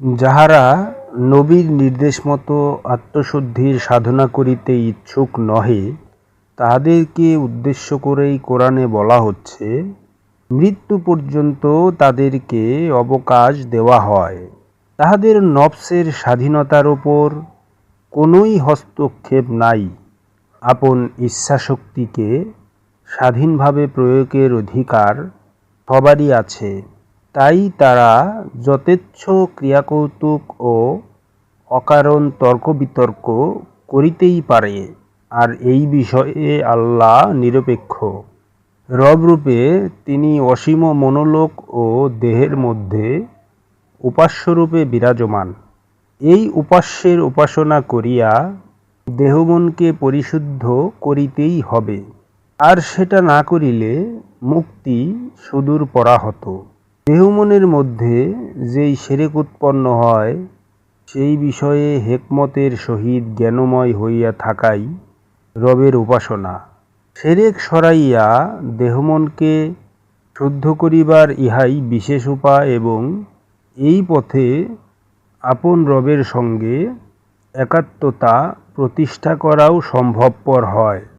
যাহারা নবীর নির্দেশ মতো আত্মশুদ্ধির সাধনা করিতে ইচ্ছুক নহে, তাহাদেরকে উদ্দেশ্য করেই কোরআনে বলা হচ্ছে, মৃত্যু পর্যন্ত তাদেরকে অবকাশ দেওয়া হয়। তাহাদের নফসের স্বাধীনতার ওপর কোনোই হস্তক্ষেপ নাই। আপন ইচ্ছাশক্তিকে স্বাধীনভাবে প্রয়োগের অধিকার সবারই আছে। তাই তারা যথেচ্ছ ক্রিয়াকৌতুক ও অকারণ তর্ক-বিতর্ক করিতেই পারে, আর এই বিষয়ে আল্লাহ নিরপেক্ষ। রবরূপে তিনি অসীম মনোলোক ও দেহের মধ্যে উপাস্যরূপে বিরাজমান। এই উপাস্যের উপাসনা করিয়া দেহমনকে পরিশুদ্ধ করিতেই হবে, আর সেটা না করিলে মুক্তি সুদূর পরাহত দেহমনের মধ্যে যেই সেরেক উৎপন্ন হয়, সেই বিষয়ে হেকমতের সহিত জ্ঞানময় হইয়া থাকাই রবের উপাসনা। সেরেক সরাইয়া দেহমনকে শুদ্ধ করিবার ইহাই বিশেষ উপায় এবং এই পথে আপন রবের সঙ্গে একাত্মতা প্রতিষ্ঠা করাও সম্ভবপর হয়।